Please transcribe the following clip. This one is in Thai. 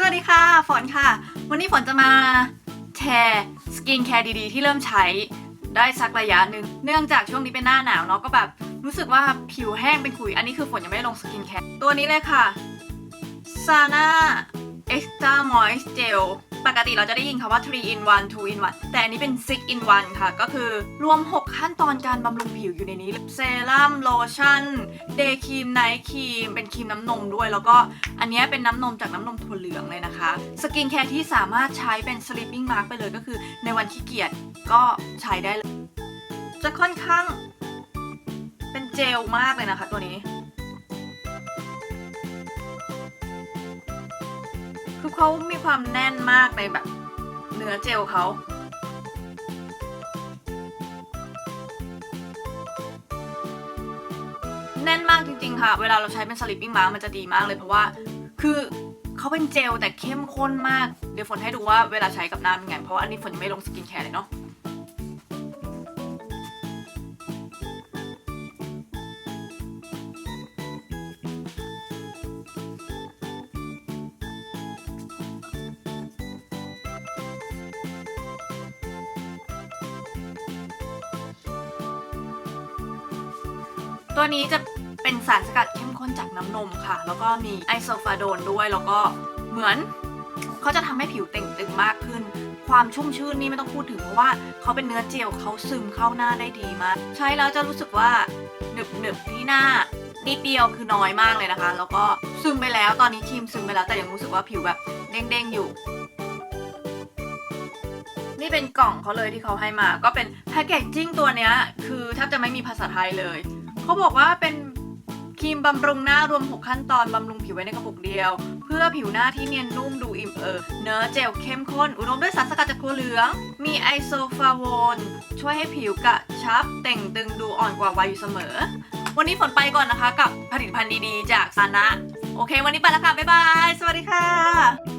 สวัสดีค่ะ ฝนค่ะ วันนี้ฝนจะมาแชร์สกินแคร์ดีๆ ที่เริ่มใช้ได้สักระยะหนึ่งเนื่องจากช่วงนี้เป็นหน้าหนาวเนาะก็แบบรู้สึกว่าผิวแห้งเป็นขุย อันนี้คือฝนยังไม่ได้ลงสกินแคร์ตัวนี้เลยค่ะ Sana Extra Moist Gel ปกติเราจะได้ยินคำว่า 3 in 1 2 in 1 แต่อันนี้เป็น 6 in 1 ค่ะ ก็คือรวม 6 ขั้นตอนการบำรุงผิวอยู่ในนี้เซรั่มโลชั่น เดย์ครีมไนท์ครีม เป็นครีมน้ำนมด้วย แล้วก็อันนี้เป็นน้ำนมจากน้ำนมถั่วเหลืองเลยนะคะ สกินแคร์ที่สามารถใช้เป็น sleeping mask ไปเลยก็คือในวันขี้เกียจก็ใช้ได้เลย จะค่อนข้างเป็นเจลมากเลยนะคะตัวนี้ เขามีความแน่นมากในแบบ เนื้อเจลเขาแน่นมากจริง ๆ ค่ะ เวลาเราใช้เป็นสลิปปิ้งมามันจะดีมากเลยเพราะว่า คือเขาเป็นเจลแต่เข้มข้นมาก เดี๋ยวฝนให้ดูว่าเวลาใช้กับหน้าเป็นไง เพราะว่าอันนี้ฝนยังไม่ลงสกินแคร์เลยเนาะ ตัวนี้จะเป็นสารสกัดเข้มข้นจากน้ำนมค่ะ แล้วก็มีไอโซฟาโดนด้วย แล้วก็เหมือนเขาจะทำให้ผิวเต่งตึงมากขึ้น ความชุ่มชื่นนี่ไม่ต้องพูดถึงเพราะว่าเขาเป็นเนื้อเจลเขาซึมเข้าหน้าได้ดีมาก ใช้แล้วจะรู้สึกว่าหนึบหนึบที่หน้านิดเดียวคือน้อยมากเลยนะคะ แล้วก็ซึมไปแล้วตอนนี้ครีมซึมไปแล้วแต่ยังรู้สึกว่าผิวแบบเด้งๆอยู่นี่เป็นกล่องเขาเลยที่เขาให้มา ก็เป็นแพคเกจจิ้งตัวเนี้ย คือแทบจะไม่มีภาษาไทยเลย เขาบอกว่าเป็นครีมบำรุงหน้ารวม 6 ขั้นตอน บำรุงผิวไว้ในกระปุกเดียว เพื่อผิวหน้าที่เนียนนุ่มดูอิ่มเอิบเนื้อเจลเข้มข้น อุดมด้วยสารสกัดจากถั่วเหลือง มีไอโซฟาโวนช่วยให้ผิวกระชับเต่งตึงดูอ่อนกว่าวัยอยู่เสมอ วันนี้ฝนไปก่อนนะคะ กับผลิตภัณฑ์ดีๆ จากซานะ โอเค วันนี้ไปแล้วค่ะ บ๊ายบาย สวัสดีค่ะ